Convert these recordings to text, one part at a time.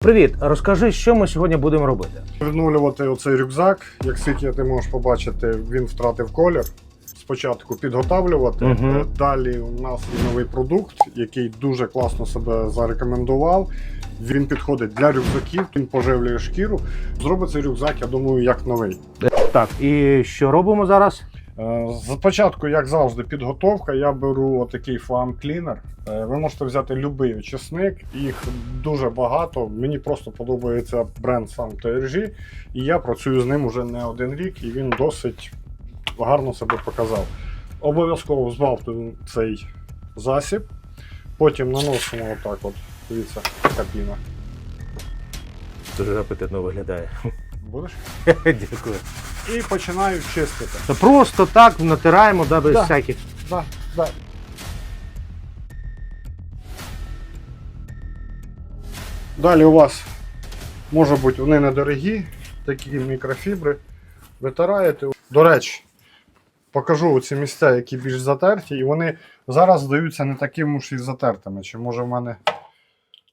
Привіт, розкажи, що ми сьогодні будемо робити. Відновлювати оцей рюкзак, як скільки ти можеш побачити, він втратив колір. Спочатку підготавлювати. Е, Далі у нас є новий продукт, який дуже класно себе зарекомендував. Він підходить для рюкзаків, він поживлює шкіру. Зробить цей рюкзак, я думаю, як новий. Так, і що робимо зараз? Е, Спочатку, як завжди, підготовка. Я беру отакий флам клінер. Е, Ви можете взяти будь-який очисник, їх дуже багато. Мені просто подобається бренд сам TRG, і я працюю з ним уже не один рік, і він досить гарно себе показав. Обов'язково збавтую цей засіб, потім наносимо отак. от. Дивіться, капіна. Дуже апетитно виглядає. Будеш? Дякую. І починаю чистити. Це просто так натираємо, да, без Да. всяких. Да, да. Далі у вас може бути вони недорогі, такі мікрофібри. Витираєте. До речі, покажу ці місця, які більш затерті, і вони зараз здаються не такими ж і затертими. Чи може в мене.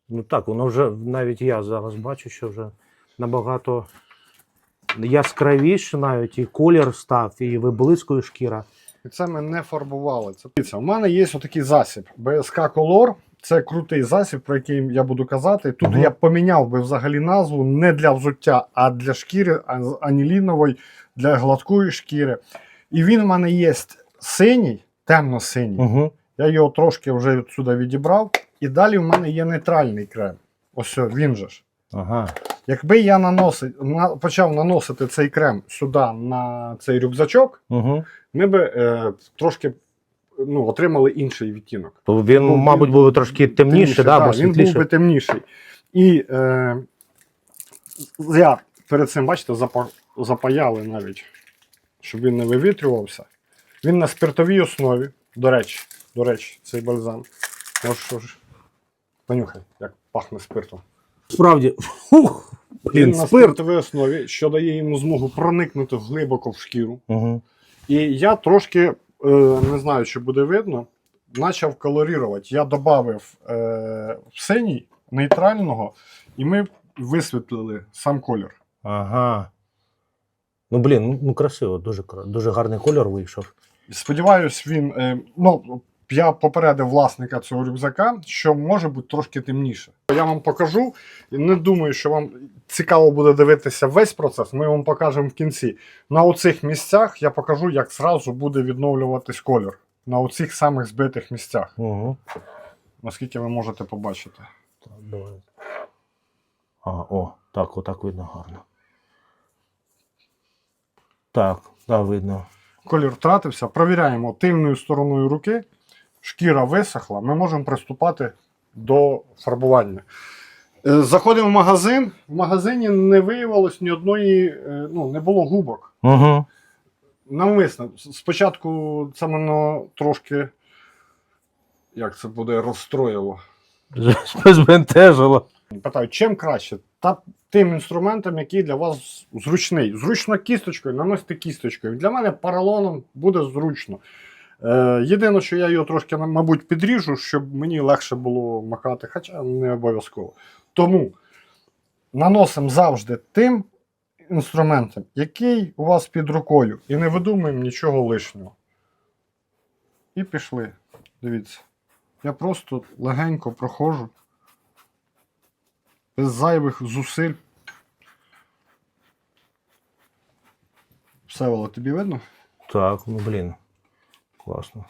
Ну так, воно вже навіть я зараз бачу, що вже набагато яскравіше навіть і колір став, і виблискує шкіра. І це ми не фарбували. Це у мене є отакий засіб. БСК Color. Це крутий засіб, про який я буду казати. Тут Мгм. я поміняв би взагалі назву не для взуття, а для шкіри анілінової, для гладкої шкіри. І він в мене є синій, темно-синій. Угу. Я його трошки вже відсюди відібрав. І далі в мене є нейтральний крем. Ось він же ж. Ага. Якби я наносив, на, почав наносити цей крем сюди на цей рюкзачок, Угу. ми би е, трошки ну, отримали інший відтінок. То він, Ну, мабуть, був трошки темніше, да, або він був би темніший. І е, я перед цим, бачите, запа, запаяли навіть, щоб він не вивітрювався. Він на спиртовій основі. До речі, до речі, цей бальзам. Ось що ж. Понюхай, як пахне спиртом. Справді, фух, Він блін, на спирт. спиртовій основі, що дає йому змогу проникнути глибоко в шкіру. Угу. І я трошки, е, не знаю, чи буде видно, почав колорірувати. Я додав е, синій нейтрального, і ми висвітлили сам колір. Ага. Ну, блін, ну, ну красиво, дуже, кра- дуже гарний кольор вийшов. Сподіваюсь, він. Е, ну, я попередив власника цього рюкзака, що може бути трошки темніше. Я вам покажу. І не думаю, що вам цікаво буде дивитися весь процес. Ми вам покажемо в кінці. На оцих місцях я покажу, як зразу буде відновлюватись колір. На оцих самих збитих місцях. Угу. наскільки ви можете побачити. Давай. А, о, так, отак видно гарно. Так, да, видно. Колір втратився. Провіряємо тильною стороною руки. Шкіра висохла. Ми можемо приступати до фарбування. Е, Заходимо в магазин. В магазині не виявилось ні одної, е, ну, не було губок. Угу. Навмисно. Спочатку це мене трошки, як це буде, розстроїло. Збентежило. Питаю, чим краще? Та тим інструментом, який для вас зручний. Зручно кісточкою, наносити кісточкою. Для мене паралоном буде зручно. Е, єдине, що я його трошки, мабуть, підріжу, щоб мені легше було макати, хоча не обов'язково. Тому наносимо завжди тим інструментом, який у вас під рукою, і не видумуємо нічого лишнього. І пішли. Дивіться. Я просто легенько проходжу без зайвих зусиль. Все, Вала, тобі видно? Так, ну блін. Класно.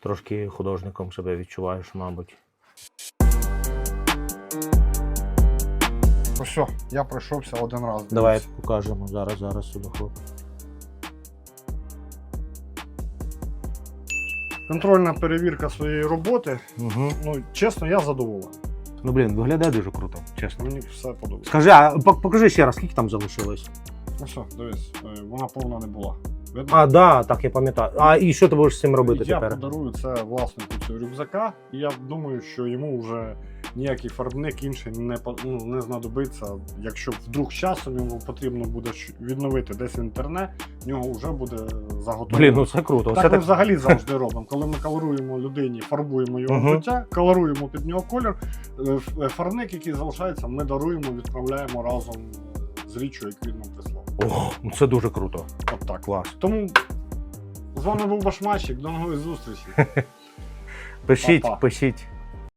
Трошки художником себе відчуваєш, мабуть. Все, я пройшовся один раз. Давай покажемо зараз, зараз сюди хлоп. Контрольна перевірка своєї роботи. Угу. Ну, чесно, я задоволений. Ну блін, виглядає дуже круто, чесно. Мені все подобається. Скажи, а пок- покажи ще раз, скільки там залишилось? Ну все, дивись, е, вона повна не була. Видно? А, да, так, я пам'ятаю. А і що ти будеш з цим робити я тепер? подарую це власнику цього рюкзака, і я думаю, що йому вже ніякий фарбник інший не, по- ну, не знадобиться. Якщо вдруг часом йому потрібно буде щ- відновити десь інтернет, в нього вже буде заготовлено. Блін, ну це круто. Так Все ми так... взагалі завжди робимо. Коли ми колоруємо людині, фарбуємо його Мгм. взуття, колоруємо під нього колір, е, ф- е, фарбник, який залишається, ми даруємо, відправляємо разом з річчю, яку він нам прислав. О, ну це дуже круто. От так. Клас. Тому з вами був Башмачик. До нової зустрічі. Пишіть, Па-па. пишіть.